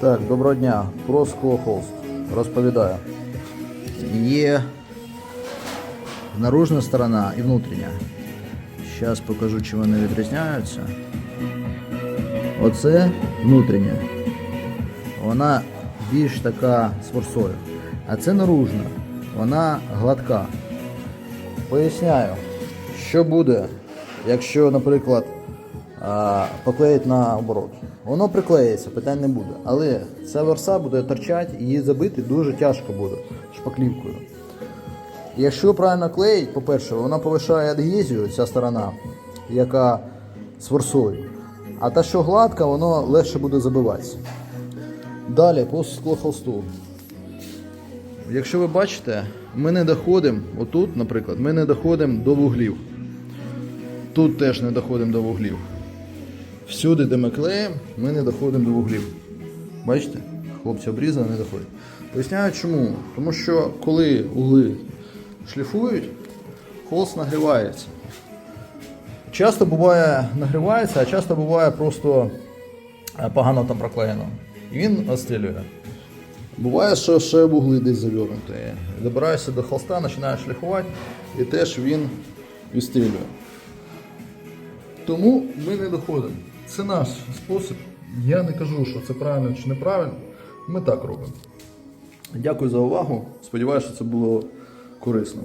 Так, доброго дня. Про склохолст. Розповідаю. Є наружна сторона і внутрішня. Зараз покажу, чи вони відрізняються. Оце внутрішня. Вона більш така з форсою. А це наружна. Вона гладка. Поясняю, що буде, якщо, наприклад, поклеїть на оборот. Воно приклеїться, питань не буде. Але ця верса буде торчати її забити дуже тяжко буде шпаклівкою. Якщо правильно клеїть, по-перше, вона повишає адгезію, ця сторона, яка з форсою. А та, що гладка, воно легше буде забиватися. Далі по склохолсту. Якщо ви бачите, ми не доходимо, отут, наприклад, ми не доходимо до вуглів. Тут теж не доходимо до вуглів. Всюди, де ми клеїмо, ми не доходимо до вуглів. Бачите? Хлопці обрізали, не доходять. Поясняю чому. Тому що коли угли шліфують, холст нагрівається. Часто буває нагрівається, а часто буває просто е, погано там проклеєно. І він остилює. Буває, що ще вугли десь завернуті. Добираюся до холста, починаю шліфувати, і теж він відстрілює. Тому ми не доходимо. Це наш спосіб. Я не кажу, що це правильно чи неправильно. Ми так робимо. Дякую за увагу. Сподіваюся, що це було корисно.